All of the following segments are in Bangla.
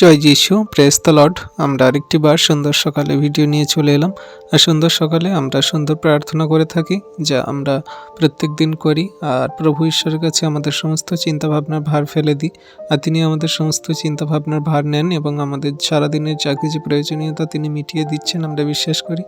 জয় যিশু প্রেস লর্ড আমরা আরেকটি বার সুন্দর সকালে ভিডিও নিয়ে চলে এলাম। আর সুন্দর সকালে আমরা সুন্দর প্রার্থনা করে থাকি, যা আমরা প্রত্যেক দিন করি। আর প্রভু ঈশ্বরের কাছে আমাদের সমস্ত চিন্তা ভাবনার ভার ফেলে দিই। আর তিনি আমাদের সমস্ত চিন্তা ভাবনার ভার নেন এবং আমাদের সারাদিনের যা কিছু প্রয়োজনীয়তা তিনি মিটিয়ে দিচ্ছেন, আমরা বিশ্বাস করি।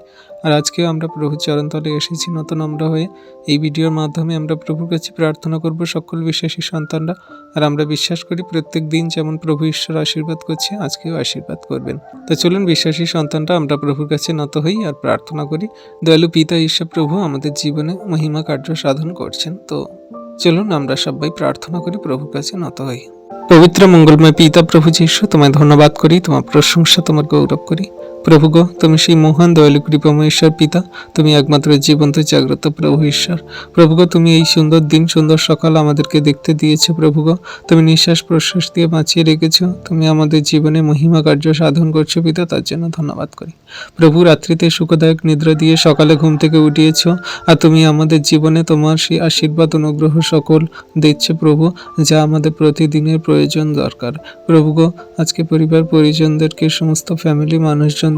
আর আজকেও আমরা প্রভুর চরণতলে এসেছি। নতুন আমরা হয়ে এই ভিডিওর মাধ্যমে আমরা প্রভুর কাছে প্রার্থনা করব সকল বিশ্বাসী সন্তানরা। আর আমরা বিশ্বাস করি প্রত্যেক দিন যেমন প্রভু ঈশ্বর আশীর্বাদ করছে, আজকেও আশীর্বাদ করবেন। তো চলুন বিশ্বাসী সন্তানরা, আমরা প্রভুর কাছে নত হই আর প্রার্থনা করি। দয়ালু পিতা ঈশ্বর প্রভু আমাদের জীবনে মহিমা কার্য সাধন করছেন। তো চলুন আমরা সবাই প্রার্থনা করি প্রভুর কাছে নত হই। পবিত্র মঙ্গলময় পিতা প্রভু যীশু, তোমায় ধন্যবাদ করি, তোমার প্রশংসা, তোমার গৌরব করি। প্রভু গো তুমি সেই মহান দয়ালু কৃপময় ঈশ্বর পিতা, তুমি একমাত্র জীবন্ত, জাগ্রত প্রভু ঈশ্বর। প্রভুগ, তুমি এই সুন্দর দিন, সুন্দর সকাল আমাদেরকে দেখতে দিয়েছ প্রভুগ। তুমি নিঃশ্বাস প্রশ্বাস দিয়ে বাঁচিয়ে রেখেছো। তুমি আমাদের জীবনে মহিমা কার্য সাধন করছ পিতা, তার জন্য ধন্যবাদ করি। প্রভু, রাত্রিতে সুখদায়ক নিদ্রা দিয়ে সকালে ঘুম থেকে উঠিয়েছো, আর তুমি আমাদের জীবনে তোমার সেই আশীর্বাদ, অনুগ্রহ সকল দিচ্ছ প্রভু, যা আমাদের প্রতিদিনের প্রয়োজন দরকার। প্রভুগ, আজকে পরিবার পরিজনদেরকে, সমস্ত ফ্যামিলি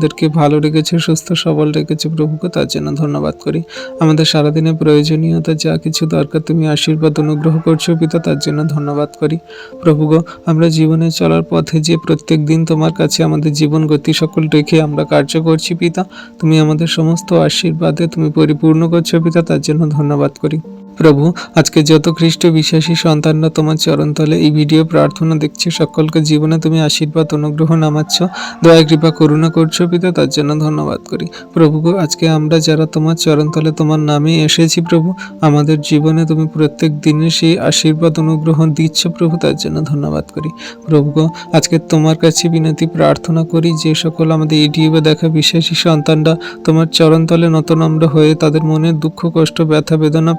মানুষজনদেরকে ভালো রেখেছে, সুস্থ, সবল রেখেছে প্রভুকে, তার জন্য ধন্যবাদ করি। আমাদের সারাদিনের প্রয়োজনীয়তা যা কিছু দরকার, তুমি আশীর্বাদ অনুগ্রহ করছ পিতা, তার জন্য ধন্যবাদ করি। প্রভুগ আমরা জীবনে চলার পথে যে প্রত্যেক দিন তোমার কাছে আমাদের জীবন গতি সকল রেখে আমরা কার্য করছি পিতা, তুমি আমাদের সমস্ত আশীর্বাদে তুমি পরিপূর্ণ করছ পিতা, তার জন্য ধন্যবাদ করি। প্রভু, আজকে যত খ্রিস্ট বিশ্বাসী সন্তানরা তোমার চরণতলে, এই ভিডিও প্রার্থনা দেখছে সকলকে। জীবনে তুমি আশীর্বাদ, অনুগ্রহ নামাচ্ছ। দয়া, কৃপা, করুণা করছ পিতা, তার জন্য ধন্যবাদ করি। প্রভু আজকে আমরা যারা তোমার চরণতলে, তোমার নামে এসেছি প্রভু, আমাদের জীবনে তুমি প্রত্যেক দিনে সেই আশীর্বাদ, অনুগ্রহ দিচ্ছ প্রভু, তার জন্য ধন্যবাদ করি। প্রভু আজকে তোমার কাছে বিনতি, প্রার্থনা করি, যে সকল আমাদের ইউটিউবে দেখা বিশ্বাসী সন্তানরা তোমার চরণতলে নতনম্র হয়ে তাদের মনের দুঃখ, কষ্ট, ব্যথা, বেদনা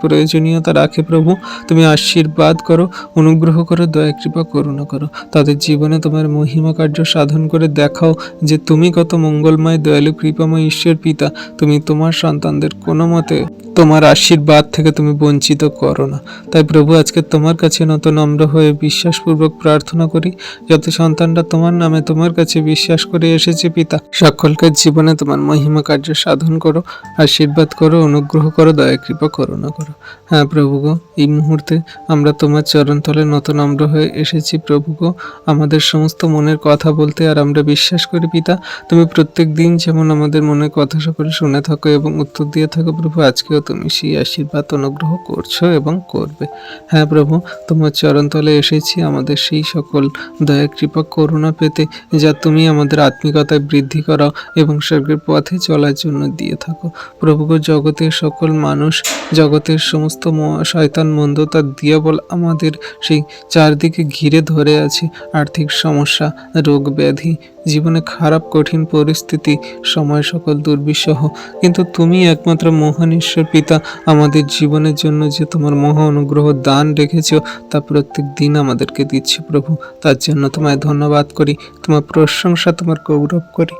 প্রয়োজনীয়তা রাখে প্রভু। তুমি আশীর্বাদ করো, অনুগ্রহ করো, দয়া, কৃপা, করুণা করো। তাদের জীবনে তোমার মহিমা কার্য সাধন করে দেখাও যে তুমি কত মঙ্গলময়, দয়ালু, কৃপাময় ঈশ্বর পিতা। তুমি তোমার সন্তানদের কোনো মতে তোমার আশীর্বাদ থেকে তুমি বঞ্চিত করো না। তাই প্রভু, আজকে তোমার কাছে নত নম্র হয়ে বিশ্বাসপূর্বক প্রার্থনা করি, যত সন্তানরা তোমার নামে তোমার কাছে বিশ্বাস করে এসেছে পিতা। সকলকে জীবনে তোমার মহিমা কার্য সাধন করো, আশীর্বাদ করো, অনুগ্রহ করো, দয়া, কৃপা, করুণা করো। হ্যাঁ প্রভু গো এই মুহূর্তে আমরা তোমার চরণতলে নত নম্র হয়ে এসেছি প্রভু গো আমাদের সমস্ত মনের কথা বলতে আর আমরা বিশ্বাস করি পিতা, তুমি প্রত্যেক দিন যেমন আমাদের মনের কথা সকলে শুনে থাকো এবং উত্তর দিয়ে থাকো, প্রভু, আজকেও তুমি সেই আশীর্বাদ অনুগ্রহ করছ এবং করবে। হ্যাঁ প্রভু, তোমার চরণতলে এসেছি, আমাদের সেই সকল দয়া, কৃপা, করুণা পেতে, যা তুমি আমাদের আত্মিকতায় বৃদ্ধি করাও এবং স্বর্গের পথে চলার জন্য দিয়ে থাকো। প্রভু গো জগতের সকল মানুষ, জগতের সমস্ত ম- শয়তান মন্দতা দিয়াবল আমাদের সেই চারদিকে ঘিরে ধরে আছে। আর্থিক সমস্যা, রোগ ব্যাধি, জীবনে খারাপ, কঠিন পরিস্থিতি, সময় সকল দুর্বিষহ। কিন্তু তুমি একমাত্র মহান ঈশ্বর পিতা, আমাদের জীবনের জন্য যে তোমার মহা অনুগ্রহ দান রেখেছো, তা প্রত্যেক দিন আমাদেরকে দিচ্ছে প্রভু। তার জন্য তোমায় ধন্যবাদ করি, তোমার প্রশংসা, তোমার গৌরব করি।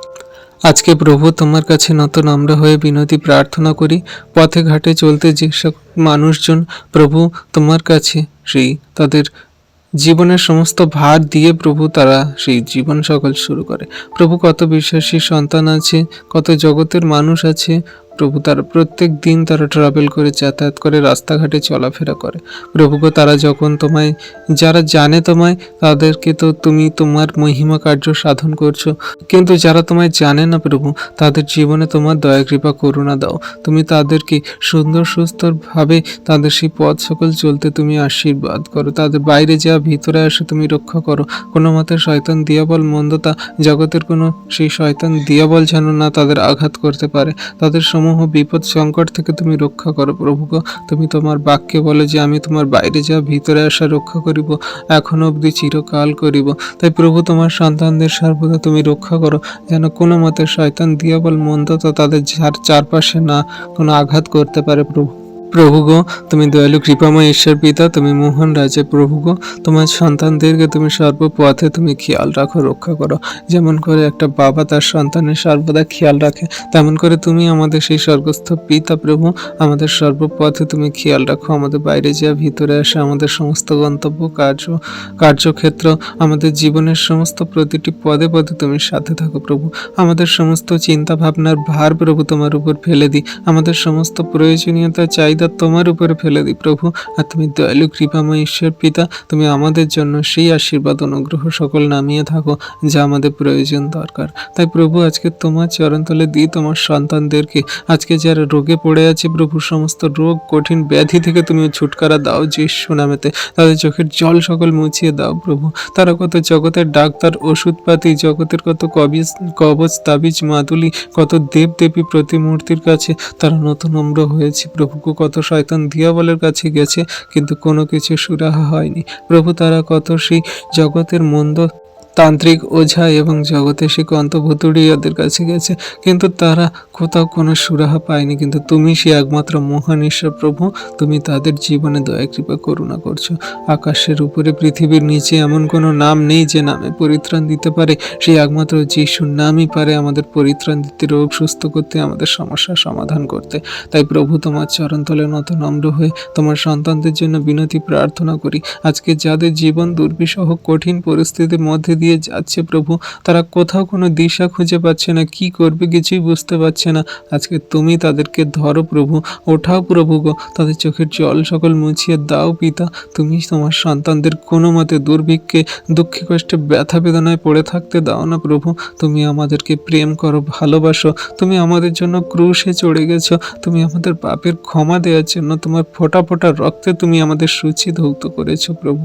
আজকে প্রভু তোমার কাছে নত নম্র হয়ে বিনতি প্রার্থনা করি, পথে ঘাটে চলতে যে সব মানুষজন, প্রভু তোমার কাছে সেই তাদের জীবনের সমস্ত ভার দিয়ে প্রভু তারা সেই জীবন সকল শুরু করে। প্রভু কত বিশ্বাসী সন্তান আছে, কত জগতের মানুষ আছে প্রভু তারা প্রত্যেক দিন তারা ট্রাভেল করে, যাতায়াত করে, রাস্তাঘাটে চলাফেরা করে। প্রভুকে তারা যখন তোমায়, যারা জানে তোমায়, তাদেরকে তো তুমি তোমার মহিমা কার্য সাধন করছ। কিন্তু যারা তোমায় জানে না প্রভু, তাদের জীবনে তোমার দয়া, কৃপা, করুণা দাও। তুমি তাদেরকে সুন্দর, সুস্থভাবে তাদের সেই পথ সকল চলতে তুমি আশীর্বাদ করো। তাদের বাইরে যা, ভিতরে আসে, তুমি রক্ষা করো। কোনো মতে শয়তান দিয়াবল মন্দতা, জগতের কোনো সেই শয়তান দিয়াবল যেন না তাদের আঘাত করতে পারে। তাদের সমূহ বিপদ সংকট থেকে তুমি রক্ষা করো প্রভু। তুমি তোমার বাক্যে বলে যে, আমি তোমার বাইরে যা, ভিতরে আসা রক্ষা করিব, এখন অবধি চিরকাল করিব তাই প্রভু তোমার সন্তানদের সর্বদা তুমি রক্ষা করো, যেন কোনো মতে শয়তান, দিয়াবল মন্দতা তাদের চার চারপাশে না কোনো আঘাত করতে পারে প্রভু প্রভু গো তুমি দয়ালু কৃপাময় ঈশ্বর পিতা, তুমি মোহন রাজে প্রভু গো তোমার সন্তানদেরকে তুমি সর্বপথে তুমি খেয়াল রাখো, রক্ষা করো। যেমন করে একটা বাবা তার সন্তানের সর্বদা খেয়াল রাখে, তেমন করে তুমি আমাদের সেই স্বর্গস্থ পিতা প্রভু, আমাদের সর্বপথে তুমি খেয়াল রাখো, আমাদের বাইরে যা ভিতরে আসে, আমাদের সমস্ত গন্তব্য কার্য, কার্যক্ষেত্র, আমাদের জীবনের সমস্ত প্রতিটি পদে পদে তুমি সাথে থাকো প্রভু। আমাদের সমস্ত চিন্তা ভাবনার ভার প্রভু তোমার উপর ফেলে দিই, আমাদের সমস্ত প্রয়োজনীয়তা চাহিদা তোমার উপরে ফেলে দিই, প্রভু। আর তুমি দয়ালু, কৃপাময় ঈশ্বর পিতা, তুমি আমাদের জন্য সেই আশীর্বাদ, অনুগ্রহ সকল নামিয়ে থাকো, যা আমাদের প্রয়োজন দরকার। তাই প্রভু, আজকে তোমার চরণতলে দিই তোমার সন্তানদেরকে। আজকে যারা রোগে পড়ে আছে, প্রভু, সমস্ত রোগ, কঠিন ব্যাধি থেকে তুমি ছুটকারা দাও যিশু নামেতে। তাদের চোখের জল সকল মুছিয়ে দাও, প্রভু। তারা কত জগতের ডাক্তার, ওষুধপাতি, জগতের কত কবিজ, কবচ, তাবিজ, মাদুলি, কত দেব দেবী প্রতিমূর্তির কাছে তারা নতুনম্র হয়েছে, প্রভুকে কত শয়তান দিয়াবলের কাছে গেছে, কিন্তু কোনো কিছু সুরাহা হয়নি। প্রভু তারা কত সেই জগতের মন্দ তান্ত্রিক ওঝা এবং জগতে সে কন্তভুতুড়িয়াদের কাছে গেছে। কিন্তু তারা কোথাও কোনো সুরাহা পায়নি। কিন্তু তুমি সে একমাত্র মহান প্রভু, তুমি তাদের জীবনে দয়া, কৃপা, করুণা করছ। আকাশের উপরে পৃথিবীর নিচে এমন কোনো নাম নেই যে নামে পরিত্রাণ দিতে পারে। সেই একমাত্র যিশুর নামই পারে আমাদের পরিত্রাণ দিতে, রোগ সুস্থ করতে, আমাদের সমস্যার সমাধান করতে। তাই প্রভু, তোমার চরণতলে নত নম্র হয়ে তোমার সন্তানদের জন্য বিনতি প্রার্থনা করি। আজকে যাদের জীবন দুর্বিষহ, কঠিন পরিস্থিতির মধ্যে দিয়ে যাচ্ছে প্রভু। তারা কোথাও কোনো দিশা খুঁজে পাচ্ছে না, কি করবে কিছুই বুঝতে পারছে না। আজকে তুমি তাদেরকে ধরো প্রভু, ওঠাও প্রভু গো। তাদের চোখের জল সকল মুছিয়ে দাও পিতা। তুমি তোমার সন্তানদের কোনো মতে দুর্ভিক্ষে, দুঃখে, কষ্টে, ব্যথা বেদনায় পড়ে থাকতে দাও না প্রভু। তুমি আমাদেরকে প্রেম করো, ভালোবাসো। তুমি আমাদের জন্য ক্রুশে চড়ে গেছো। তুমি আমাদের পাপের ক্ষমা দেওয়ার জন্য তোমার ফোটা ফোটা রক্তে তুমি আমাদের সূচি ধৌত করেছ প্রভু।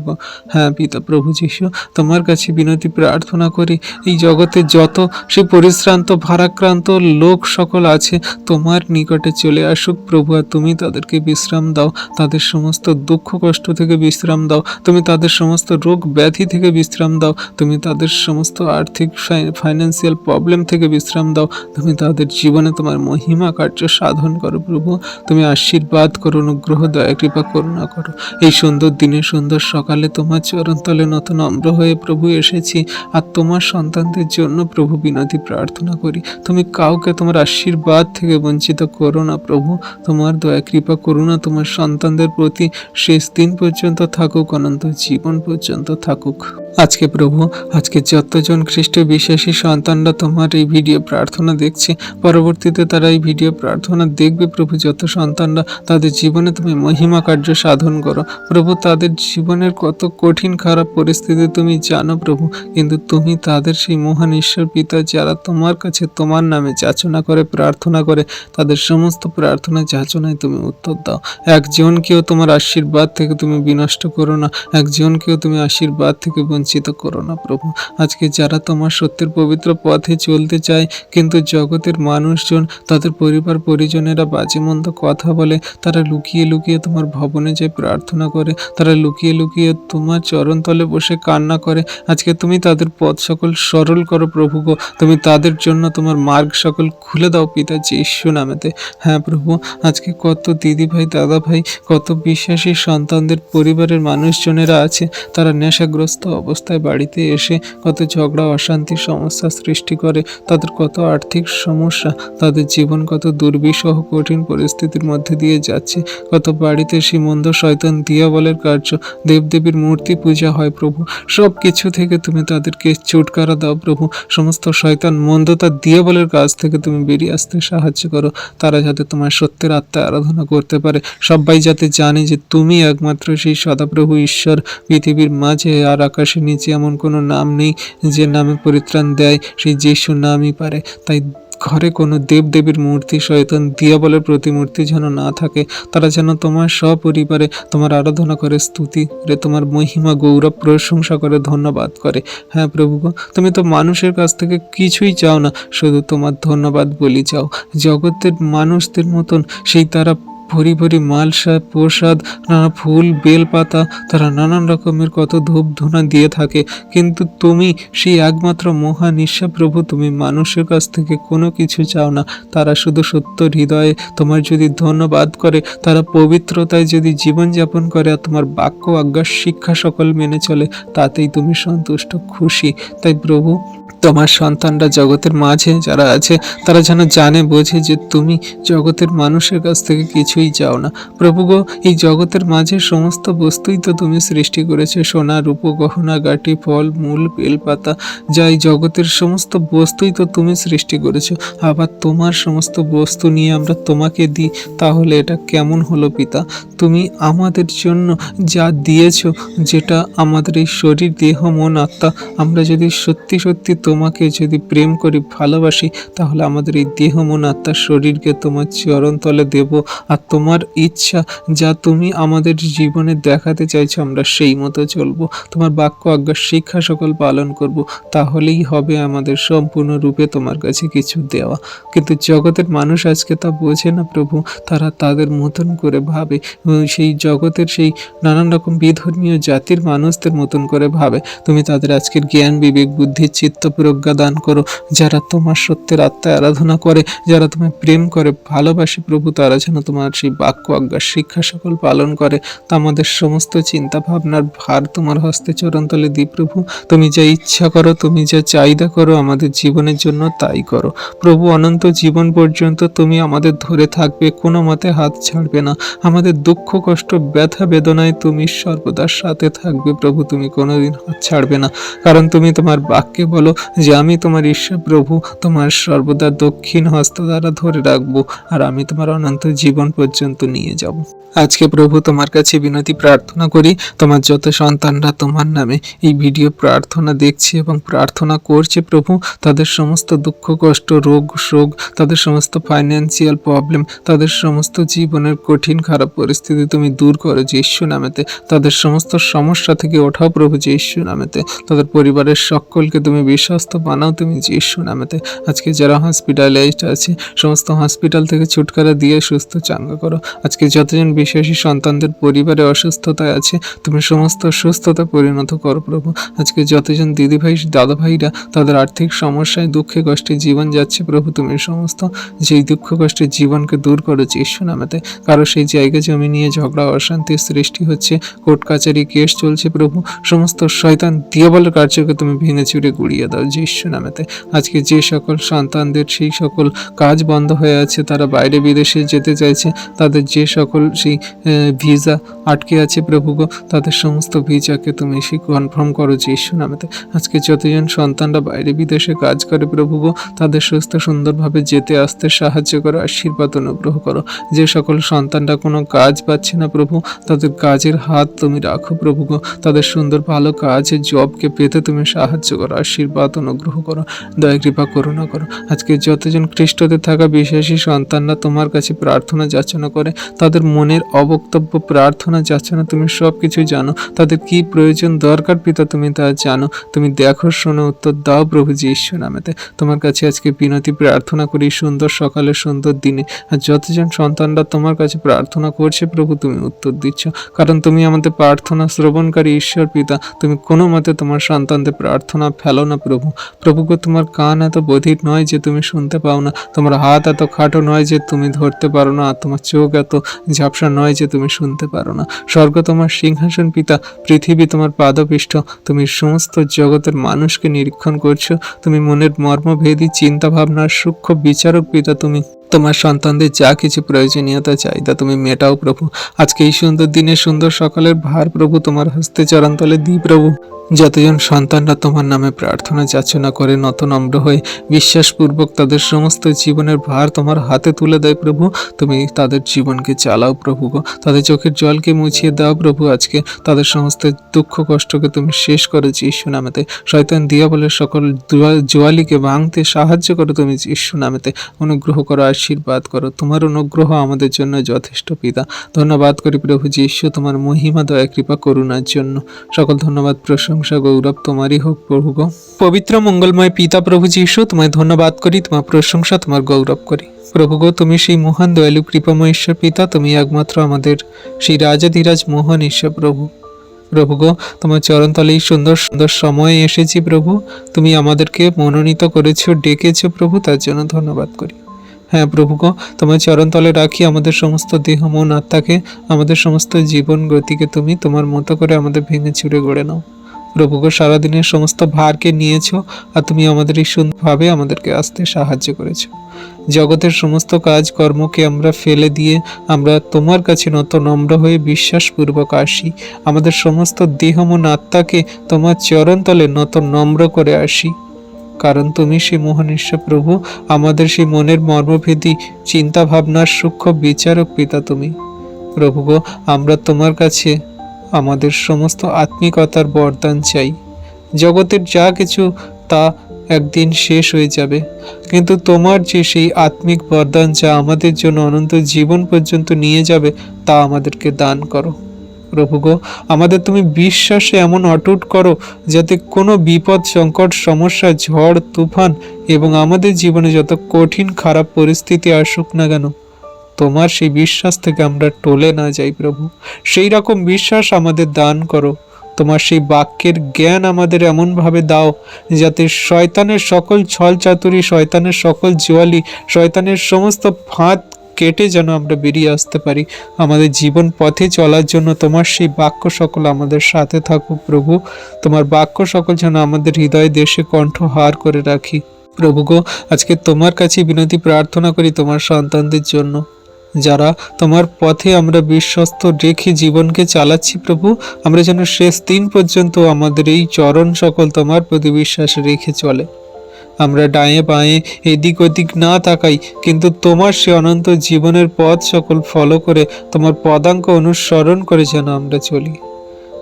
হ্যাঁ পিতা প্রভু যিশু, তোমার কাছে বিনতি প্রার্থনা করি। এই জগতে যত সে পরিশ্রান্ত, ভারাক্রান্ত লোক সকল আছে, তোমার নিকটে চলে আসুক প্রভু, আর তুমি তাদেরকে বিশ্রাম দাও। তাদের সমস্ত দুঃখ, কষ্ট থেকে বিশ্রাম দাও। তুমি তাদের সমস্ত রোগ ব্যাধি থেকে বিশ্রাম দাও। তুমি তাদের সমস্ত আর্থিক ফাইন্যান্সিয়াল প্রবলেম থেকে বিশ্রাম দাও। তুমি তাদের জীবনে তোমার মহিমা কার্য সাধন করো প্রভু। তুমি আশীর্বাদ করো, অনুগ্রহ, দয়া, কৃপা, করুণা করো। এই সুন্দর দিনে সুন্দর সকালে তোমার চরণতলে নত নম্র হয়ে প্রভু এসেছি। আর তোমার সন্তানদের জন্য প্রভু বিনতি প্রার্থনা করি। তুমি কাউকে তোমার আশীর্বাদ থেকে বঞ্চিত করো না প্রভু। তোমার দয়া, কৃপা, করুণা তোমার সন্তানদের প্রতি শেষ দিন পর্যন্ত থাকুক, অনন্ত জীবন পর্যন্ত থাকুক। আজকে প্রভু, আজকে যতজন খ্রিস্ট বিশ্বাসী সন্তানরা তোমার এই ভিডিও প্রার্থনা দেখছে, পরবর্তীতে তারা এই ভিডিও প্রার্থনা দেখবে প্রভু, যত সন্তানরা তাদের জীবনে তুমি মহিমা কার্য সাধন করো। প্রভু, তাদের জীবনের কত কঠিন, খারাপ পরিস্থিতি তুমি জানো প্রভু, কিন্তু তুমি তাদের সেই মহান ঈশ্বর পিতা যারা তোমার কাছে তোমার নামে যাচনা করে, প্রার্থনা করে, তাদের সমস্ত প্রার্থনা যাচনায় তুমি উত্তর দাও। একজনকেও তোমার আশীর্বাদ থেকে তুমি বিনষ্ট করো না, একজনকেও তুমি আশীর্বাদ থেকে বঞ্চিত করো না, প্রভু। আজকে যারা তোমার সত্যের পবিত্র পথে চলতে চায়, কিন্তু জগতের মানুষজন, তাদের পরিবার পরিজনেরা বাজে মন্দ কথা বলে, তারা লুকিয়ে লুকিয়ে তোমার ভবনে যায় প্রার্থনা করে, তারা লুকিয়ে লুকিয়ে তোমার চরণতলে বসে কান্না করে। আজকে তুমি তাদের পথ সকল সরল করো, প্রভু গো। তুমি তাদের জন্য তোমার মার্গ সকল খুলে দাও পিতা যিশু নামেতে। হ্যাঁ প্রভু, আজকে কত দিদি ভাই দাদা ভাই কত বিশ্বাসী সন্তানদের পরিবারের মানুষজনেরা আছে, তারা নেশাগ্রস্ত অবস্থায় বাড়িতে এসে কত ঝগড়া, অশান্তি সমস্যা সৃষ্টি করে, তাদের কত আর্থিক সমস্যা, তাদের জীবন কত দুর্বিষহ, কঠিন পরিস্থিতির মধ্যে দিয়ে যাচ্ছে, কত বাড়িতে সীমন্দ শয়তান দিয়াবলের কার্য, দেবদেবীর মূর্তি পূজা হয় প্রভু সব কিছু থেকে তুমি তাদেরকে ছুটকারা দাও প্রভু, সমস্ত শয়তান মন্দতা দিয়াবলের কাছ থেকে তুমি বেরিয়ে আসতে সাহায্য করো, তারা যাতে তোমার সত্যের আত্মা আরাধনা করতে পারে, সবাই যাতে জানে যে তুমি একমাত্র সেই সদাপ্রভু ঈশ্বর, পৃথিবীর মাঝে আর আকাশের নিচে এমন কোনো নাম নেই যে নামে পরিত্রাণ দেয় সেই যিশু নামই পারে। তাই ঘরে কোনো দেবদেবীর মূর্তি, শয়তান, দিয়াবলের প্রতিমূর্তি যেন না থাকে, তারা যেন তোমার সপরিবারে তোমার আরাধনা করে, স্তুতি করে, তোমার মহিমা, গৌরব, প্রশংসা করে, ধন্যবাদ করে। হ্যাঁ প্রভু তুমি তো মানুষের কাছ থেকে কিছুই চাও না, শুধু তোমার ধন্যবাদ বলি চাও জগতের মানুষদের মতন সেই তারা ভরি ভরি মালসা প্রসাদ, নানা ফুল, বেলপাতা, তারা নানান রকমের কত ধূপ ধুনা দিয়ে থাকে। কিন্তু তুমি, সেই একমাত্র মহা নিঃস্বা প্রভু তুমি মানুষের কাছ থেকে কোনো কিছু চাও না। তারা শুধু সত্য হৃদয়ে তোমার যদি ধন্যবাদ করে, তারা পবিত্রতায় যদি জীবনযাপন করে আর তোমার বাক্য আজ্ঞার শিক্ষা সকল মেনে চলে, তাতেই তুমি সন্তুষ্ট, খুশি। তাই প্রভু তোমার সন্তানরা জগতের মাঝে যারা আছে, তারা যেন জানে, বোঝে যে তুমি জগতের মানুষের কাছ থেকে কিছুই চাও না। প্রভু গো, এই জগতের মাঝে সমস্ত বস্তুই তো তুমি সৃষ্টি করেছে। সোনা, রূপ, গহনা, গাটি, ফল, মূল, বেলপাতা, যা এই জগতের সমস্ত বস্তুই তো তুমি সৃষ্টি করেছ। আবার তোমার সমস্ত বস্তু নিয়ে আমরা তোমাকে দিই, তাহলে এটা কেমন হলো পিতা? তুমি আমাদের জন্য যা দিয়েছ, যেটা আমাদের এই শরীর, দেহ, মন, আত্মা, আমরা যদি সত্যি সত্যি তোমাকে যদি প্রেম করি, ভালোবাসি, তাহলে আমাদের এই দেহ মন আত্মার শরীরকে তোমার চরণ তলে দেব। আর তোমার ইচ্ছা যা তুমি আমাদের জীবনে দেখাতে চাইছো, আমরা সেই মতো চলবো। তোমার বাক্য আজ্ঞার শিক্ষা সকল পালন করব। তাহলেই হবে আমাদের সম্পূর্ণরূপে তোমার কাছে কিছু দেওয়া। কিন্তু জগতের মানুষ আজকে তা বোঝে না প্রভু, তারা তাদের মতন করে ভাবে। সেই জগতের সেই নানান রকম বিধর্মীয় জাতির মানুষদের মতন করে ভাবে। তুমি তাদের আজকের জ্ঞান, বিবেক, বুদ্ধি, চিত্ত প্রজ্ঞা দান করো। যারা তোমার সত্যের আত্মায় আরাধনা করে, যারা তোমায় প্রেম করে, ভালোবাসে, প্রভু তারা যেন তোমার সেই বাক্য, আজ্ঞা, শিক্ষা সকল পালন করে। তা আমাদের সমস্ত চিন্তা ভাবনার ভার তোমার হস্তে চরণতলে দিই প্রভু। তুমি যা ইচ্ছা করো, তুমি যা চাহিদা করো, আমাদের জীবনের জন্য তাই করো। প্রভু, অনন্ত জীবন পর্যন্ত তুমি আমাদের ধরে থাকবে, কোনো মতে হাত ছাড়বে না। আমাদের দুঃখ, কষ্ট, ব্যথা, বেদনায় তুমি সর্বদা সাথে থাকবে প্রভু। তুমি কোনোদিন হাত ছাড়বে না। কারণ তুমি তোমার বাক্যে বলো যে আমি তোমার ঈশ্বর প্রভু, তোমার সর্বদা দক্ষিণ হস্ত দ্বারা ধরে রাখব, আর আমি তোমার অনন্ত জীবন পর্যন্ত নিয়ে যাব। আজকে প্রভু তোমার কাছে বিনতি প্রার্থনা করি, তোমার যত সন্তানরা তোমার নামে এই ভিডিও প্রার্থনা দেখছে এবং প্রার্থনা করছে প্রভু, তাদের সমস্ত দুঃখ, কষ্ট, রোগ, শোক, তাদের সমস্ত ফাইন্যান্সিয়াল প্রবলেম তাদের সমস্ত জীবনের কঠিন, খারাপ পরিস্থিতি তুমি দূর করো যে ঈশ্বর নামেতে, তাদের সমস্ত সমস্যা থেকে ওঠাও প্রভু যে ঈশ্বর নামেতে, তাদের পরিবারের সকলকে তুমি বিশ্বস্ত বানাও তুমি যে ঈশ্বর নামেতে আজকে যারা হসপিটালাইজড আছে, সমস্ত হসপিটাল থেকে ছুটকারা দিয়ে সুস্থ চাঙ্গা করো। আজকে যতজন বিশ্বাসী সন্তানদের পরিবারে অসুস্থতায় আছে, তুমি সমস্ত সুস্থতা পরিণত করো, প্রভু। আজকে যতজন দিদিভাই দাদা ভাইরা তাদের আর্থিক সমস্যায়, দুঃখে কষ্টে জীবন যাচ্ছে, প্রভু, তুমি সমস্ত যেই দুঃখ কষ্টের জীবনকে দূর করো যিশু নামেতে কারও সেই জায়গা জমি নিয়ে ঝগড়া অশান্তির সৃষ্টি হচ্ছে, কোর্ট কাচারি কেস চলছে, প্রভু। সমস্ত শয়তান দিয়াবলের কার্যকে তুমি ভেঙে চুরে গুড়িয়ে দাও যিশু নামেতে। আজকে যে সকল সন্তানদের, সেই সকল কাজ বন্ধ হয়ে আছে, তারা বাইরে বিদেশে যেতে চাইছে, তাদের যে সকল সেই ভিসা আটকে আছে প্রভু গো, তাদের সমস্ত ভিসাকে তুমি সেই কনফার্ম করো যিশু নামেতে। আজকে যতজন সন্তানরা বাইরে বিদেশে কাজ করে প্রভু গো, তাদের সুস্থ সুন্দরভাবে যেতে, আসতে সাহায্য করো, আশীর্বাদ, অনুগ্রহ করো। যে সকল সন্তানরা কোনো কাজ পাচ্ছে না প্রভু, তাদের কাজের হাত তুমি রাখো প্রভু গো। তাদের সুন্দর ভালো কাজে জবকে পেতে তুমি সাহায্য করো, আশীর্বাদ অনুগ্রহ করো, দয়া, কৃপা, করুণা করো। আজকে যতজন খ্রিস্টতে থাকা বিশ্বাসী সন্তানরা তোমার কাছে প্রার্থনা, যাচনা করে, তাদের মনের অবক্তব্য, প্রার্থনা, যাচনা তুমি সব কিছু জানো। তাদের কি প্রয়োজন দরকার পিতা, তুমি তা জানো। তুমি দেখো, শোনো, উত্তর দাও প্রভু ঈশ্বর নামেতে। তোমার কাছে আজকে বিনতি, প্রার্থনা করি, সুন্দর সকালে সুন্দর দিনে। আর যতজন সন্তানরা তোমার কাছে প্রার্থনা করছে প্রভু, তুমি উত্তর দিচ্ছ। কারণ তুমি আমাদের প্রার্থনা শ্রবণকারী ঈশ্বর পিতা। তুমি কোনো মতে তোমার সন্তানদের প্রার্থনা ফেলো না প্রভু। প্রভু গো তোমার কান এত বধির নয় যে তুমি শুনতে পাও না। তোমার হাত এত খাটো নয় যে তুমি ধরতে পারো না। তোমার চোখ এত ঝাপসা নয় যে তুমি শুনতে পারো না। স্বর্গ তোমার সিংহাসন পিতা, পৃথিবী তোমার পাদপৃষ্ঠ। তুমি সমস্ত জগতের মানুষকে নিরীক্ষণ করছ। তুমি মনের মর্মভেদী চিন্তা ভাবনার সূক্ষ্ম বিচারক পিতা। তুমি তোমার সন্তানদের যা কিছু প্রয়োজনীয়তা চাহিদা তুমি মেটাও প্রভু। আজকে এই সুন্দর দিনে সুন্দর সকালের ভার প্রভু, তোমার হস্তে চরণতলে দিই প্রভু। যতজন সন্তানরা তোমার নামে প্রার্থনা যাচনা করে নত নম্র হয়ে বিশ্বাসপূর্বক তাদের সমস্ত জীবনের ভার তোমার হাতে তুলে দেয় প্রভু, তুমি তাদের জীবনকে চালাও প্রভু গো। তাদের চোখের জলকে মুছিয়ে দাও প্রভু, আজকে তাদের সমস্ত দুঃখ কষ্টকে তুমি শেষ করো যিশু নামেতে। শয়তান দিয়া বলে সকল জোয়ালিকে ভাঙতে সাহায্য করো তুমি যিশু নামেতে। অনুগ্রহ করো আশীর্বাদ করো। তোমার অনুগ্রহ আমাদের জন্য যথেষ্ট, পিতা। ধন্যবাদ করি প্রভু যীশু, তোমার মহিমা, দয়া, কৃপা, করুণার জন্য। সকল ধন্যবাদ, প্রশংসা, গৌরব তোমারই হোক প্রভু গো। পবিত্র, মঙ্গলময় পিতা প্রভু যীশু, তোমায় ধন্যবাদ করি, তোমার প্রশংসা, তোমার গৌরব করি। প্রভু গো, তুমি সেই মহান, দয়ালু কৃপাময় ঈশ্বর পিতা, তুমি একমাত্র আমাদের সেই রাজাধিরাজ, মহান ঈশ্বর প্রভু। প্রভু গো, তোমার চরণতলেই সুন্দর সুন্দর সময়ে এসেছি প্রভু। তুমি আমাদেরকে মনোনীত করেছ, ডেকেছো প্রভু, তার জন্য ধন্যবাদ করি। হ্যাঁ প্রভু গো তোমার চরণতলে রাখি, আমাদের সমস্ত দেহ, মন, আত্মাকে, আমাদের সমস্ত জীবন গতিকে তুমি তোমার মতো করে আমাদের ভেঙে চুরে গড়ে নাও। প্রভু গো সারাদিনের সমস্ত ভারকে নিয়েছো আর তুমি আমাদের এই সুন্দরভাবে আমাদেরকে আসতে সাহায্য করেছ। জগতের সমস্ত কাজ কর্মকে আমরা ফেলে দিয়ে আমরা তোমার কাছে নত নম্র হয়ে বিশ্বাসপূর্বক আসি। আমাদের সমস্ত দেহ, মন, আত্মাকে তোমার চরণতলে নত নম্র করে আসি। কারণ তুমি সেই মহান ঈশ্বর প্রভু, আমাদের সেই মনের মর্মভেদী চিন্তা ভাবনার সূক্ষ্ম বিচারক পিতা তুমি। প্রভু গো, আমরা তোমার কাছে আমাদের সমস্ত আত্মিকতার বরদান চাই। জগতের যা কিছু তা একদিন শেষ হয়ে যাবে। কিন্তু তোমার যে সেই আত্মিক বরদান যা আমাদের জন্য অনন্ত জীবন পর্যন্ত নিয়ে যাবে, তা আমাদেরকে দান করো। প্রভু গো আমাদের তুমি বিশ্বাসে এমন অটুট করো যাতে কোনো বিপদ, সংকট, সমস্যা, ঝড়, তুফান এবং আমাদের জীবনে যত কঠিন, খারাপ পরিস্থিতি আসুক না কেন, তোমার সেই বিশ্বাস থেকে আমরা টলে না যাই প্রভু। সেই রকম বিশ্বাস আমাদের দান করো। তোমার সেই বাক্যের জ্ঞান আমাদের এমনভাবে দাও যাতে শয়তানের সকল ছল চাতুরি শয়তানের সকল জোয়ালি, শয়তানের সমস্ত ফাঁদ কেটে যেন আমরা বেরিয়ে আসতে পারি। আমাদের জীবন পথে চলার জন্য তোমার সেই বাক্য সকল আমাদের সাথে থাকুক প্রভু। তোমার বাক্য সকল যেন আমাদের হৃদয় দেশে কণ্ঠহার করে রাখি। প্রভু গো, আজকে তোমার কাছে বিনতি প্রার্থনা করি তোমার সন্তানদের জন্য। যারা তোমার পথে আমরা বিশ্বস্ত রেখে জীবনকে চালাচ্ছি প্রভু, আমরা যেন শেষ দিন পর্যন্ত আমাদের এই চরণ সকল তোমার প্রতি বিশ্বাস রেখে চলে। আমরা ডায়ে বাঁয়ে এদিক ওদিক না তাকাই, কিন্তু তোমার সে অনন্ত জীবনের পথ সকল ফলো করে তোমার পদাঙ্ক অনুসরণ করে যেন আমরা চলি।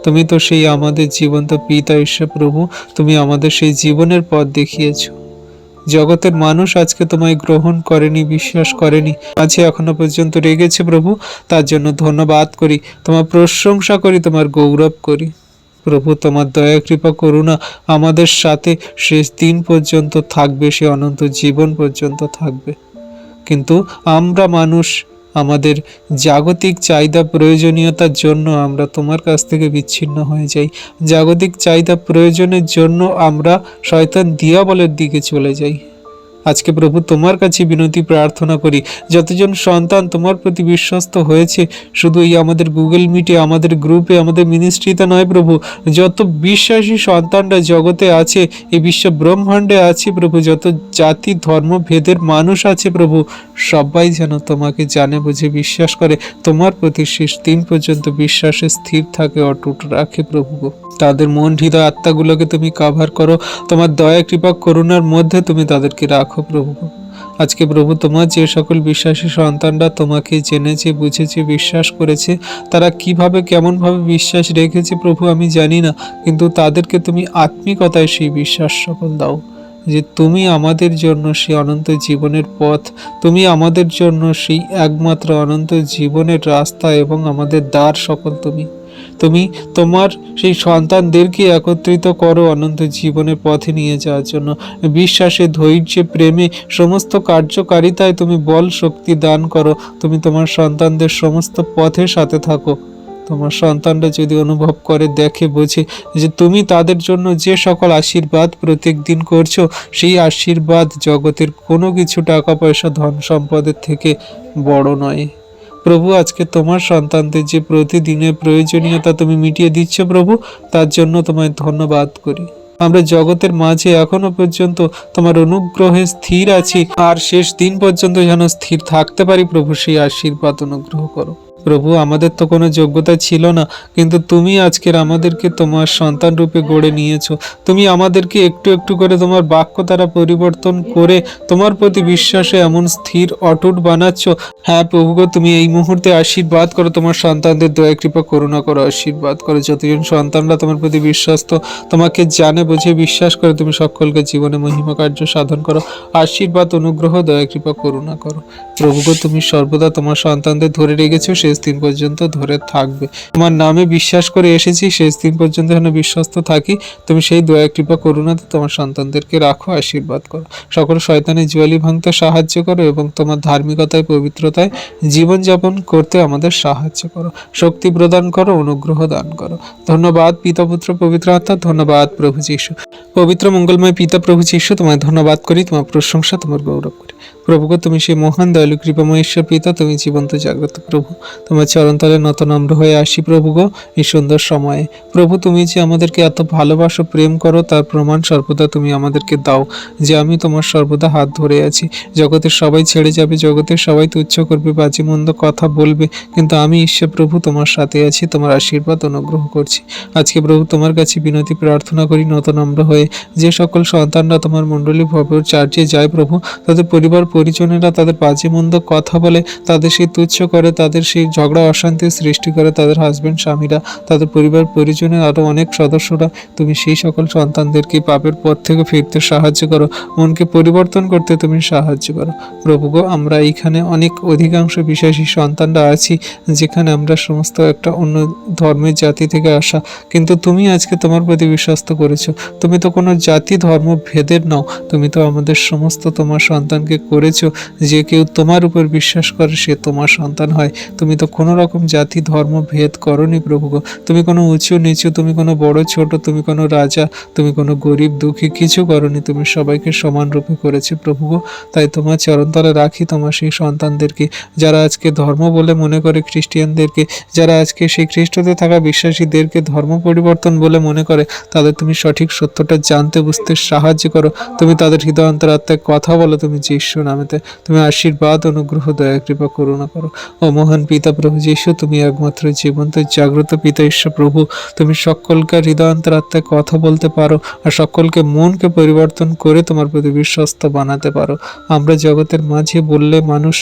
তুমি তো সেই আমাদের জীবন্ত পিতা ঈশ্বর প্রভু তুমি আমাদের সেই জীবনের পথ দেখিয়েছো। জগতের মানুষ আজকে তোমায় গ্রহণ করেনি, বিশ্বাস করেনি, আছে এখনও পর্যন্ত রেগেছে প্রভু, তার জন্য ধন্যবাদ করি, তোমার প্রশংসা করি, তোমার গৌরব করি। প্রভু, তোমার দয়া কৃপা করুণা আমাদের সাথে। শেষ দিন পর্যন্ত থাকবে, সে অনন্ত জীবন পর্যন্ত থাকবে। কিন্তু আমরা মানুষ, আমাদের জাগতিক চাহিদা প্রয়োজনীয়তার জন্য আমরা তোমার কাছ থেকে বিচ্ছিন্ন হয়ে যাই। জাগতিক চাহিদা প্রয়োজনের জন্য আমরা শয়তান দিয়াবলের দিকে চলে যাই। আজকে প্রভু তোমার কাছে বিনতি প্রার্থনা করি যতজন সন্তান তোমার প্রতি বিশ্বস্ত হয়েছে, শুধু এই আমাদের গুগল মিটে আমাদের গ্রুপে আমাদের মিনিস্ট্রিতে নয় প্রভু, যত বিশ্বাসী সন্তানরা জগতে আছে, এই বিশ্ব ব্রহ্মাণ্ডে আছে প্রভু, যত জাতি, ধর্ম, ভেদের মানুষ আছে প্রভু, সবাই যেন তোমাকে জানে, বুঝে, বিশ্বাস করে তোমার প্রতি শেষ দিন পর্যন্ত বিশ্বাসে স্থির থাকে, অটুট রাখে প্রভু। তাদের মন হৃদয় আত্মাগুলোকে তুমি কাভার করো। তোমার দয়া, কৃপা, করুণার মধ্যে তুমি তাদেরকে রাখো প্রভু। আজকে প্রভু, তোমার যে সকল বিশ্বাসী সন্তানরা তোমাকে জেনেছে, বুঝেছে, বিশ্বাস করেছে, তারা কীভাবে, কেমনভাবে বিশ্বাস রেখেছে প্রভু আমি জানি না, কিন্তু তাদেরকে তুমি আত্মিকতায় সেই বিশ্বাস সকল দাও যে তুমি আমাদের জন্য সেই অনন্ত জীবনের পথ, তুমি আমাদের জন্য সেই একমাত্র অনন্ত জীবনের রাস্তা এবং আমাদের দ্বার সকল তুমি। তুমি তোমার সেই সন্তানদেরকে একত্রিত করো অনন্ত জীবনের পথে নিয়ে যাওয়ার জন্য। বিশ্বাসে, ধৈর্যে, প্রেমে সমস্ত কার্যকারিতায় তুমি বল শক্তি দান করো। তুমি তোমার সন্তানদের সমস্ত পথের সাথে থাকো। তোমার সন্তানরা যদি অনুভব করে, দেখে, বোঝে যে তুমি তাদের জন্য যে সকল আশীর্বাদ প্রত্যেক দিন করছ, সেই আশীর্বাদ জগতের কোনো কিছু টাকা পয়সা ধন সম্পদের থেকে বড় নয়। প্রভু, আজকে তোমার সন্তানদের যে প্রতিদিনের প্রয়োজনীয়তা তুমি মিটিয়ে দিচ্ছ প্রভু, তার জন্য তোমায় ধন্যবাদ করি। আমরা জগতের মাঝে এখনও পর্যন্ত তোমার অনুগ্রহে স্থির আছি, আর শেষ দিন পর্যন্ত যেন স্থির থাকতে পারি প্রভু, সেই আশীর্বাদ অনুগ্রহ করো। প্রভু, আমাদের তো কোনো যোগ্যতা ছিল না, কিন্তু তুমি আজকের আমাদেরকে তোমার সন্তান রূপে গড়ে নিয়েছো। তুমি আমাদেরকে একটু একটু করে তোমার বাক্য দ্বারা পরিবর্তন করে তোমার প্রতি বিশ্বাসে এমন স্থির, অটুট বানাচ্ছ। হ্যাঁ প্রভু গো, তুমি এই মুহূর্তে আশীর্বাদ করো, তোমার সন্তানদের দয়া, কৃপা, করুণা করো, আশীর্বাদ করো। যতজন সন্তানরা তোমার প্রতি বিশ্বস্ত, তোমাকে জানে, বুঝে, বিশ্বাস করে, তুমি সকলকে জীবনে মহিমা কার্য সাধন করো। আশীর্বাদ, অনুগ্রহ, দয়া, কৃপা, করুণা করো। প্রভু গো, তুমি সর্বদা তোমার সন্তানদের ধরে রেখেছো শেষ দিন পর্যন্ত ধরে থাকবে। তোমার নামে বিশ্বাস করে এসেছি, শেষ দিন পর্যন্ত যেন বিশ্বস্ত থাকি। তুমি সেই দয়া কৃপা করুণাতে তোমার সন্তানদেরকে রাখো, আশীর্বাদ করো। সকল শয়তানের জুয়ালি ভাঙতে সাহায্য করো এবং তোমার ধার্মিকতায়, পবিত্রতায় জীবনযাপন করতে আমাদের সাহায্য করো। শক্তি প্রদান করো, অনুগ্রহ দান করো। ধন্যবাদ পিতা পুত্র পবিত্র আত্মা, ধন্যবাদ প্রভু যীশু। পবিত্র মঙ্গলময় পিতা প্রভু যীশু, তোমায় ধন্যবাদ করি, তোমার প্রশংসা, তোমার গৌরব করি। প্রভু গো তুমি সেই মহান দয়ালু কৃপাময় ঈশ্বর পিতা, তুমি জীবন্ত, জাগ্রত প্রভু। তোমার চরণতলে নত নম্র হয়ে আসি প্রভু গো এই সুন্দর সময়ে। প্রভু, তুমি যে আমাদেরকে এত ভালোবাসো, প্রেম করো, তার প্রমাণ সর্বদা তুমি আমাদেরকে দাও, যে আমি তোমার সর্বদা হাত ধরে আছি। জগতের সবাই ছেড়ে যাবে, জগতের সবাই তুচ্ছ করবে, বাজে মন্দ কথা বলবে, কিন্তু আমি ঈশ্বর প্রভু, তোমার সাথে আছি, তোমার আশীর্বাদ অনুগ্রহ করছি। আজকে প্রভু, তোমার কাছে বিনতি, প্রার্থনা করি নত নম্র হয়ে। যে সকল সন্তানরা তোমার মণ্ডলী ভবর চার্চে যায় প্রভু, তাদের পরিবার পরিজনেরা তাদের বাজে মন্দ কথা বলে, তাদের সেই তুচ্ছ করে, তাদের সেই ঝগড়া অশান্তির সৃষ্টি করে, তাদের হাজবেন্ড স্বামীরা, তাদের পরিবার, পরিজনের আরও অনেক সদস্যরা। তুমি সেই সকল সন্তানদেরকে পাপের পথ থেকে ফিরতে সাহায্য করো, মনকে পরিবর্তন করতে তুমি সাহায্য করো। প্রভু গো, আমরা এইখানে অনেক অধিকাংশ বিশ্বাসী সন্তানরা আছি, যেখানে আমরা সমস্ত একটা অন্য ধর্মের জাতি থেকে আসা। কিন্তু তুমি আজকে তোমার প্রতি বিশ্বস্ত করেছ। তুমি তো কোনো জাতি, ধর্ম, ভেদের নাও। তুমি তো আমাদের সমস্ত তোমার সন্তানকে করেছ যে কেউ তোমার উপর বিশ্বাস করে, সে তোমার সন্তান হয়। তুমি তো কোনো রকম জাতি, ধর্ম, ভেদ করনি প্রভু গো। তুমি কোনো উঁচু, নিচু, তুমি কোনো বড়, ছোট, তুমি কোনো রাজা, তুমি কোনো গরিব, দুঃখী, কিছু করনি। তুমি সবাইকে সমান রূপে করেছ প্রভু গো। তাই তোমার চরণতলে রাখি তোমার সেই সন্তানদেরকে। যারা আজকে ধর্ম বলে মনে করে খ্রিস্টিয়ানদেরকে, যারা আজকে সেই খ্রিস্টতে থাকা বিশ্বাসীদেরকে ধর্ম পরিবর্তন বলে মনে করে, তাদের তুমি সঠিক সত্যটা জানতে, বুঝতে সাহায্য করো। তুমি তাদের হৃদয় অন্তরাত্মায় কথা বলো, তুমি যিশু নামেতে তুমি আশীর্বাদ, অনুগ্রহ, দয়া, কৃপা, করুণা করো। ও মহান পিতা প্রভু যীশু, তুমি একমাত্র জীবন্ত, জাগ্রত পিতা ঈশ্বর প্রভু। তুমি সকলকে হৃদয় অন্তরাত্মায় কথা বলতে পারো আর সকলকে মনকে পরিবর্তন করে তোমার প্রতি বিশ্বস্ত বানাতে পারো। আমরা জগতের মাঝে বললে মানুষ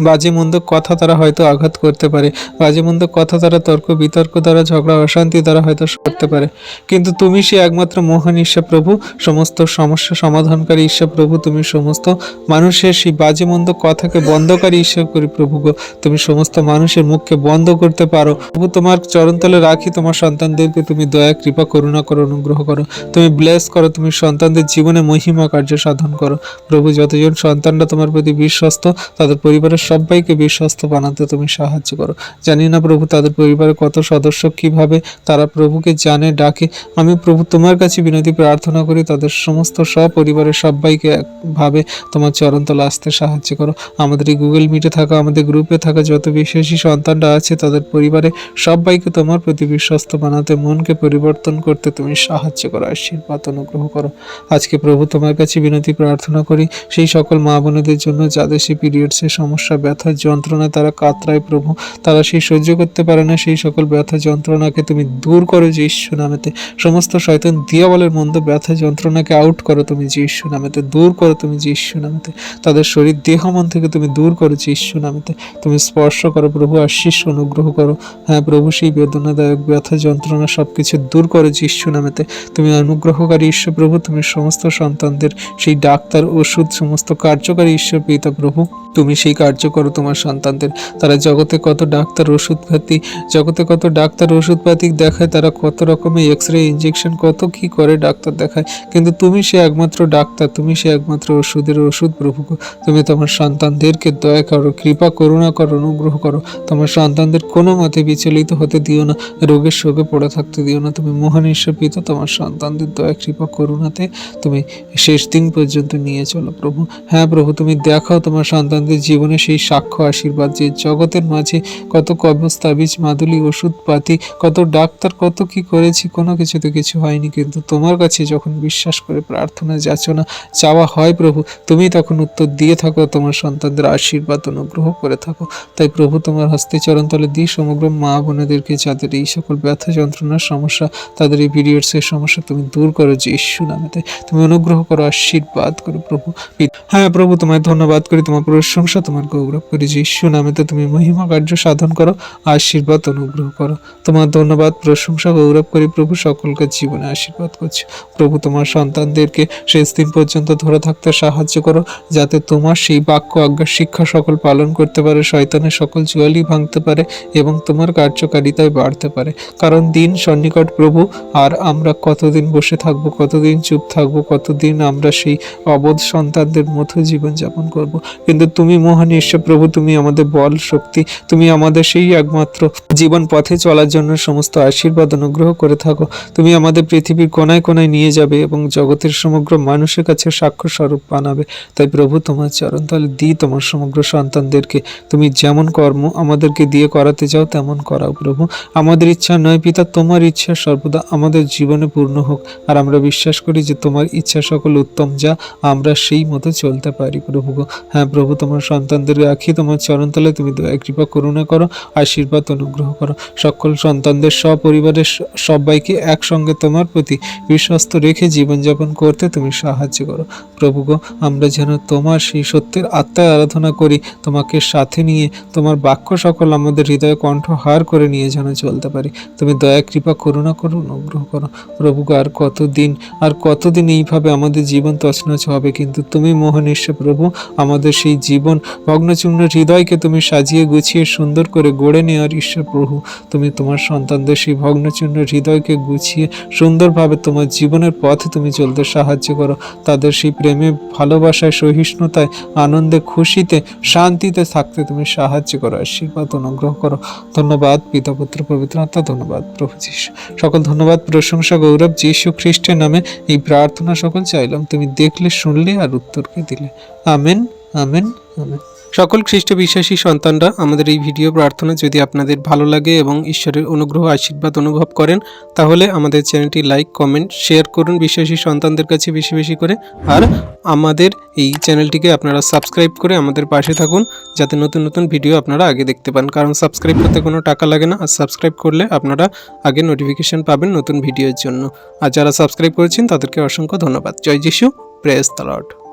বাজে মন্দ কথা তারা হয়তো আঘাত করতে পারে। বাজে মন্দ কথা তারা তর্ক, বিতর্ক দ্বারা ঝগড়া, অশান্তি দ্বারা হয়তো করতে পারে। কিন্তু তুমি সে একমাত্র মহান ঈশ্বর প্রভু, সমস্ত সমস্যা সমাধানকারী ঈশ্বর প্রভু, তুমি সমস্ত মানুষের সেই বাজে মন্দ কথাকে বন্ধকারী ঈশ্বর করি প্রভু গো। তুমি সমস্ত মানুষের মুখকে বন্ধ করতে পারো। প্রভু, তোমার চরণতলে রাখি তোমার সন্তানদেরকে, তুমি দয়া, কৃপা, করুণা করো, অনুগ্রহ করো। তুমি ব্লেস করো, তুমি সন্তানদের জীবনে মহিমা, কার্য সাধন করো। প্রভু, যতজন সন্তানরা তোমার প্রতি বিশ্বস্ত, তাদের পরিবারের সবাইকে বিশ্বস্ত বানাতে তুমি সাহায্য করো। জানি না প্রভু তাদের পরিবারের কত সদস্য কীভাবে, তারা প্রভুকে জানে, ডাকে। আমি প্রভু তোমার কাছে বিনতি, প্রার্থনা করি, তাদের সমস্ত সপরিবারের সবাইকে একভাবে তোমার চরণতলে আসতে সাহায্য করো। আমাদের এই গুগল মিটে থাকা, আমাদের গ্রুপে থাকা যত বিশ্বাসী সন্তানরা আছে, তাদের পরিবারে সবাইকে তোমার প্রতি বিশ্বস্ত বানাতে, মনকে পরিবর্তন করতে তুমি সাহায্য করো, আশীর্বাদ অনুগ্রহ করো। আজকে প্রভু তোমার কাছে বিনতি, প্রার্থনা করি, সেই সকল মা বোনেদের জন্য, যাদের সেই পিরিয়ডসের সমস্যা ব্যথা যন্ত্রণায় তারা কাতরায় প্রভু। তারা সেই সহ্য করতে পারে না, সেই সকল ব্যথা যন্ত্রণাকে তুমি দূর করো যে ঈশ্বর নামেতে। সমস্ত শয়তান দিয়াবলের মন্দ ব্যথা যন্ত্রণাকে আউট করো তুমি যে ঈশ্বর নামেতে। দূর করো তুমি যে ঈশ্বর নামেতে। তাদের শরীর দেহ মন থেকে তুমি দূর করো যে ঈশ্বর নামেতে। তুমি স্পর্শ করো প্রভু আশিস অনুগ্রহ করো। হ্যাঁ প্রভু, সেই বেদনাদায়ক ব্যথা যন্ত্রণা সব কিছু দূর করো যে ঈশ্বর নামেতে। তুমি অনুগ্রহকারী ঈশ্বর প্রভু, তুমি সমস্ত সন্তানদের সেই ডাক্তার, ওষুধ, সমস্ত কার্যকারী ঈশ্বর পিতা প্রভু। তুমি সেই কার্য করো তোমার সন্তানদের। তারা জগতে কত ডাক্তার ওষুধপাতি জগতে কত ডাক্তার ওষুধপাতি দেখায়, তারা কত রকমের এক্স রে ইঞ্জেকশন কত কি করে ডাক্তার দেখায়। কিন্তু তুমি সে একমাত্র ডাক্তার, তুমি সে একমাত্র ওষুধের ওষুধ প্রভু। তুমি তোমার সন্তানদেরকে দয়া করো, কৃপা, করুণা করো, অনুগ্রহ করো। তোমার সন্তানদের কোনো মতে বিচলিত হতে দিও না, রোগের শোকে পড়ে থাকতে দিও না। তুমি মহান ঈশ্বর তোমার সন্তানদের দয়া, কৃপা, করুণাতে তুমি শেষ দিন পর্যন্ত নিয়ে চলো প্রভু। হ্যাঁ প্রভু, তুমি দেখাও তোমার সন্তানদের জীবনে সেই সাক্ষ্য, আশীর্বাদ যে জগতের মাঝে কত কবচ তাবিজ মাদুলি, ওষুধপাতি, কত ডাক্তার, কত কি করেছি, কোনো কিছুতে কিছু হয়নি। কিন্তু তোমার কাছে যখন বিশ্বাস করে প্রার্থনা যাচনা চাওয়া হয় প্রভু, তুমি তখন উত্তর দিয়ে থাকো, তোমার সন্তানদের আশীর্বাদ অনুগ্রহ করে থাকো। তাই প্রভু, তোমার হস্তে চরণতলে দিয়ে সমগ্র মা বোনেদেরকে, যাদের এই সকল ব্যথা যন্ত্রণার সমস্যা, তাদের এই পিরিয়ডসের সমস্যা তুমি দূর করো যে ঈশ্বর নামেতে তুমি অনুগ্রহ করো, আশীর্বাদ করো প্রভু। হ্যাঁ প্রভু, তোমায় ধন্যবাদ করি, তোমার প্রশংসা তোমার গৌরব করি যে ঈশ্বর নামেতে তুমি মহিমা কার্য সাধন করো, আশীর্বাদ অনুগ্রহ করো। তোমার ধন্যবাদ, প্রশংসা গৌরব করি প্রভু সকলকে জীবনে আশীর্বাদ করছ। প্রভু তোমার সন্তানদেরকে শেষ দিন পর্যন্ত ধরে থাকতে সাহায্য করো, যাতে তোমার সেই বাক্য, আজ্ঞা, শিক্ষা সকল পালন করতে পারে, শয়তানের সকল জুয়ালি ভাঙতে পারে এবং তোমার কার্যকারিতায় বাড়তে পারে। কারণ দিন সন্নিকট প্রভু, আর আমরা কতদিন বসে থাকব, কতদিন চুপ থাকব, কতদিন আমরা সেই অবোধ সন্তানদের মতো জীবনযাপন করব। কিন্তু তুমি মহান প্রভু, তুমি আমাদের বল শক্তি, তুমি আমাদের সেই একমাত্র জীবন পথে চলার জন্য সমস্ত আশীর্বাদ অনুগ্রহ করে থাকো। তুমি আমাদের পৃথিবীর কোনায় কোনায় নিয়ে যাবে এবং জগতের সমগ্র মানুষের কাছে সাক্ষ্য স্বরূপ বানাবে। তাই প্রভু, তোমার চরণ তাহলে দিই তোমার সমগ্র সন্তানদেরকে। তুমি যেমন কর্ম আমাদেরকে দিয়ে করাতে চাও, তেমন করাও প্রভু। আমাদের ইচ্ছা নয় পিতা, তোমার ইচ্ছা সর্বদা আমাদের জীবনে পূর্ণ হোক। আর আমরা বিশ্বাস করি যে তোমার ইচ্ছা সকল উত্তম, যা আমরা সেই মতো চলতে পারি প্রভু হ্যাঁ প্রভু, তোমার সন্তানদের রাখি তোমার চরণতলে তুমি দয়া কৃপা করুণা করো আশীর্বাদ অনুগ্রহ করো। সকল সন্তানদের সপরিবারের সবাইকে একসঙ্গে তোমার প্রতি বিশ্বস্ত রেখে জীবনযাপন করতে তুমি সাহায্য করো। প্রভু গো আমরা যেন তোমার সেই সত্যের আত্মায় আরাধনা করি তোমাকে সাথে নিয়ে তোমার বাক্য সকল আমাদের হৃদয়ে কণ্ঠহার করে নিয়ে যেন চলতে পারি। তুমি দয়া কৃপা করুণা করো অনুগ্রহ করো। প্রভু গো, আর কতদিন আর কতদিন এইভাবে আমাদের জীবন তছনছ হবে কিন্তু তুমি মোহন প্রভু আমাদের সেই জীবন ভগ্নচূর্ণ হৃদয়কে তুমি সাজিয়ে গুছিয়ে সুন্দর করে গড়ে নেওয়ার ঈশ্বর প্রভু, তুমি তোমার সন্তানদের সেই ভগ্নচূর্ণ হৃদয়কে গুছিয়ে সুন্দরভাবে তোমার জীবনের পথে তুমি চলতে সাহায্য করো। তাদের সেই প্রেমে, ভালোবাসায়, সহিষ্ণুতায়, আনন্দে, খুশিতে, শান্তিতে থাকতে তুমি সাহায্য করো, আশীর্বাদ, অনুগ্রহ করো। ধন্যবাদ পিতা পুত্র পবিত্র আত্মা, ধন্যবাদ প্রভু যীশু। সকল ধন্যবাদ, প্রশংসা, গৌরব যীশু খ্রিস্টের নামে এই প্রার্থনা সকল চাইলাম। তুমি দেখলে, শুনলে আর উত্তরকে দিলে। Amen amen amen. সকল খ্রিস্ট বিশ্বাসী সন্তানরা আমাদের এই ভিডিও প্রার্থনা যদি আপনাদের ভালো লাগে এবং ঈশ্বরের অনুগ্রহ আশীর্বাদ অনুভব করেন, তাহলে আমাদের চ্যানেলটি লাইক, কমেন্ট, শেয়ার করুন বিশ্বাসী সন্তানদের কাছে বেশি বেশি করে। আর আমাদের এই চ্যানেলটিকে আপনারা সাবস্ক্রাইব করে আমাদের পাশে থাকুন, যাতে নতুন নতুন ভিডিও আপনারা আগে দেখতে পান। কারণ সাবস্ক্রাইব করতে কোনো টাকা লাগে না, আর সাবস্ক্রাইব করলে আপনারা আগে নোটিফিকেশন পাবেন নতুন ভিডিওর জন্য। আর যারা সাবস্ক্রাইব করেছেন, তাদেরকে অসংখ্য ধন্যবাদ। জয় যিশু। Praise lord.